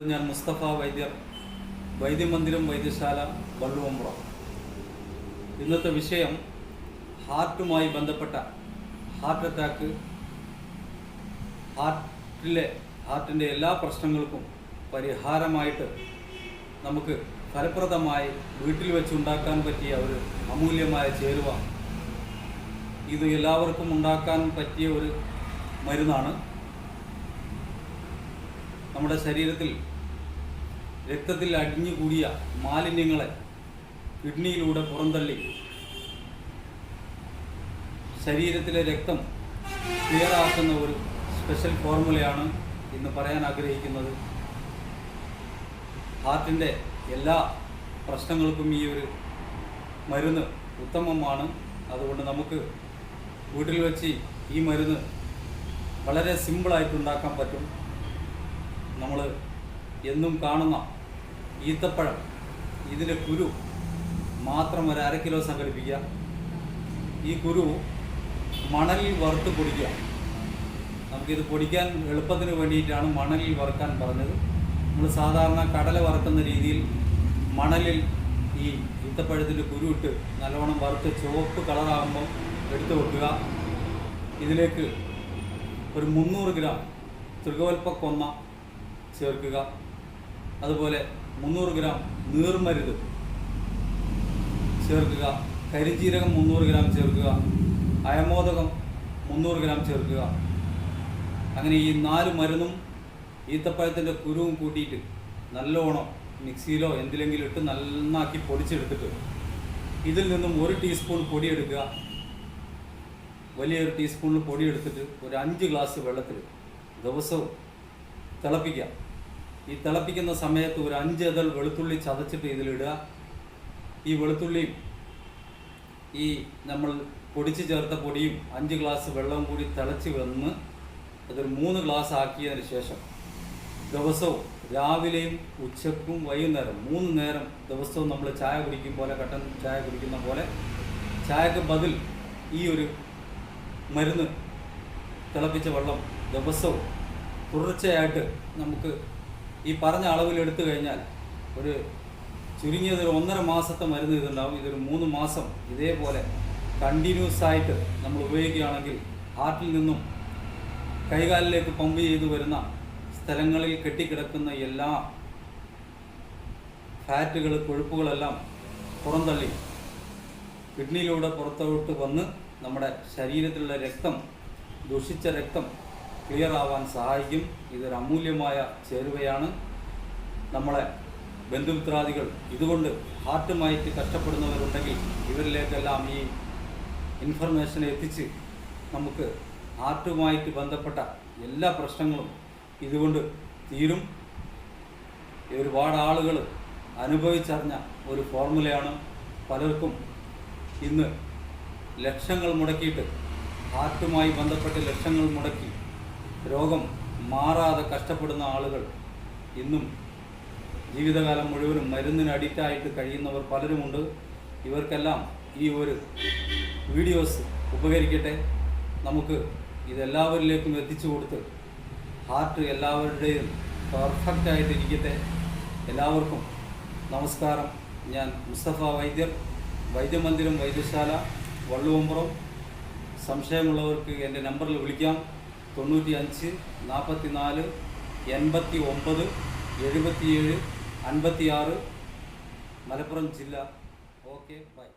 ഞാൻ മുസ്തഫ വൈദ്യർ വൈദ്യമന്ദിരം വൈദ്യശാല വള്ളുവമ്പുറ. ഇന്നത്തെ വിഷയം ഹാർട്ടുമായി ബന്ധപ്പെട്ട ഹാർട്ട് അറ്റാക്ക് ഹാർട്ടിലെ ഹാർട്ടിന്റെ എല്ലാ പ്രശ്നങ്ങൾക്കും പരിഹാരമായിട്ട് നമുക്ക് ഫലപ്രദമായി വീട്ടിൽ വെച്ച് ഉണ്ടാക്കാൻ പറ്റിയ ഒരു അമൂല്യമായ ചേരുവ. ഇത് എല്ലാവർക്കും ഉണ്ടാക്കാൻ പറ്റിയ ഒരു മരുന്നാണ് നമ്മുടെ ശരീരത്തിൽ രക്തത്തിൽ അടിഞ്ഞുകൂടിയ മാലിന്യങ്ങളെ കിഡ്നിയിലൂടെ പുറന്തള്ളി ശരീരത്തിലെ രക്തം ക്ലിയറാക്കുന്ന ഒരു സ്പെഷ്യൽ ഫോർമുലയാണ് ഇന്ന് പറയാൻ ആഗ്രഹിക്കുന്നത്. ഹാർട്ടിന്റെ എല്ലാ പ്രശ്നങ്ങൾക്കും ഈ ഒരു മരുന്ന് ഉത്തമമാണ്. അതുകൊണ്ട് നമുക്ക് വീട്ടിൽ വെച്ച് ഈ മരുന്ന് വളരെ സിമ്പിളായിട്ട് ഉണ്ടാക്കാൻ പറ്റും. നമ്മൾ എന്നും കാണുന്ന ഈത്തപ്പഴം ഇതിന്റെ കുരു മാത്രം ഒരു അര കിലോ സംഘടിപ്പിക്കുക. ഈ കുരു മണലിൽ വറുത്ത് പൊടിക്കുക. നമുക്കിത് പൊടിക്കാൻ എളുപ്പത്തിന് വേണ്ടിയിട്ടാണ് മണലിൽ വറുക്കാൻ പറഞ്ഞത്. നമ്മൾ സാധാരണ കടല വറുക്കുന്ന രീതിയിൽ മണലിൽ ഈ ഈത്തപ്പഴത്തിന്റെ കുരു ഇട്ട് നല്ലോണം വറുത്ത് ചുവപ്പ് കളറാകുമ്പോൾ എടുത്തു വെക്കുക. ഇതിലേക്ക് ഒരു മുന്നൂറ് ഗ്രാം തൃകോൽപ്പക്കൊന്ന ചേർക്കുക. അതുപോലെ മുന്നൂറ് ഗ്രാം നീർമരുത് ചേർക്കുക. കരിഞ്ജീരകം മുന്നൂറ് ഗ്രാം ചേർക്കുക. അയമോദകം മുന്നൂറ് ഗ്രാം ചേർക്കുക. അങ്ങനെ ഈ നാല് മരുന്നും ഈത്തപ്പഴത്തിന്റെ കുരുവും കൂട്ടിയിട്ട് നല്ലോണം മിക്സിയിലോ എന്തിലെങ്കിലും ഇട്ട് നന്നാക്കി പൊടിച്ചെടുത്തിട്ട് ഇതിൽ നിന്നും ഒരു ടീസ്പൂൺ പൊടിയെടുക്കുക. വലിയൊരു ടീസ്പൂണിൽ പൊടിയെടുത്തിട്ട് ഒരു അഞ്ച് ഗ്ലാസ് വെള്ളത്തിൽ ദിവസവും തിളപ്പിക്കുക. ഈ തിളപ്പിക്കുന്ന സമയത്ത് ഒരു അഞ്ച് അതൽ വെളുത്തുള്ളി ചതച്ചിട്ട് ഇതിലിടുക. ഈ വെളുത്തുള്ളിയും ഈ നമ്മൾ പൊടിച്ച് ചേർത്ത പൊടിയും അഞ്ച് ഗ്ലാസ് വെള്ളവും കൂടി തിളച്ച് വന്ന് അതൊരു മൂന്ന് ഗ്ലാസ് ആക്കിയതിന് ശേഷം ദിവസവും രാവിലെയും ഉച്ചക്കും വൈകുന്നേരം മൂന്ന് നേരം ദിവസവും നമ്മൾ ചായ കുടിക്കും പോലെ കട്ടൻ ചായ കുടിക്കുന്ന പോലെ ചായക്ക് ബദൽ ഈ ഒരു മരുന്ന് തിളപ്പിച്ച വെള്ളം ദിവസവും തുടർച്ചയായിട്ട് നമുക്ക് ഈ പറഞ്ഞ അളവിൽ എടുത്തു കഴിഞ്ഞാൽ ഒരു ചുരുങ്ങിയത് ഒരു ഒന്നര മാസത്തെ മരുന്ന് ഇതുണ്ടാവും. ഇതൊരു മൂന്ന് മാസം ഇതേപോലെ കണ്ടിന്യൂസ് ആയിട്ട് നമ്മൾ ഉപയോഗിക്കുകയാണെങ്കിൽ ഹാർട്ടിൽ നിന്നും കൈകാലിലേക്ക് പമ്പ് ചെയ്തു വരുന്ന സ്ഥലങ്ങളിൽ കെട്ടിക്കിടക്കുന്ന എല്ലാ ഫാറ്റുകൾ കൊഴുപ്പുകളെല്ലാം പുറന്തള്ളി കിഡ്നിയിലൂടെ പുറത്തോട്ട് വന്ന് നമ്മുടെ ശരീരത്തിലുള്ള രക്തം ദുഷിച്ച രക്തം ക്ലിയർ ആവാൻ സഹായിക്കും. ഇതൊരു അമൂല്യമായ ചേരുവയാണ്. നമ്മളെ ബന്ധുമിത്രാദികൾ ഇതുകൊണ്ട് ഹാർട്ടുമായിട്ട് കഷ്ടപ്പെടുന്നവരുണ്ടെങ്കിൽ ഇവരിലേക്കെല്ലാം ഈ ഇൻഫർമേഷൻ എത്തിച്ച് നമുക്ക് ഹാർട്ടുമായിട്ട് ബന്ധപ്പെട്ട എല്ലാ പ്രശ്നങ്ങളും ഇതുകൊണ്ട് തീരും. ഒരുപാട് ആളുകൾ അനുഭവിച്ചറിഞ്ഞ ഒരു ഫോർമുലയാണ്. പലർക്കും ഇന്ന് ലക്ഷങ്ങൾ മുടക്കിയിട്ട് ഹാർട്ടുമായി ബന്ധപ്പെട്ട് ലക്ഷങ്ങൾ മുടക്കി രോഗം മാറാതെ കഷ്ടപ്പെടുന്ന ആളുകൾ ഇന്നും ജീവിതകാലം മുഴുവനും മരുന്നിന് അഡിക്റ്റായിട്ട് കഴിയുന്നവർ പലരുമുണ്ട്. ഇവർക്കെല്ലാം ഈ ഒരു വീഡിയോസ് ഉപകരിക്കട്ടെ. നമുക്ക് ഇതെല്ലാവരിലേക്കും എത്തിച്ചു കൊടുത്ത് ഹാർട്ട് എല്ലാവരുടെയും പെർഫെക്റ്റ് ആയിട്ടിരിക്കട്ടെ. എല്ലാവർക്കും നമസ്കാരം. ഞാൻ മുസ്തഫ വൈദ്യർ. വൈദ്യമന്ദിരം വൈദ്യശാല വള്ളുവമ്പുറം. സംശയമുള്ളവർക്ക് എന്റെ നമ്പറിൽ വിളിക്കാം. തൊണ്ണൂറ്റി അഞ്ച് നാൽപ്പത്തി നാല് എൺപത്തി ഒമ്പത് എഴുപത്തിയേഴ് അൻപത്തിയാറ്. മലപ്പുറം ജില്ല. Okay bye.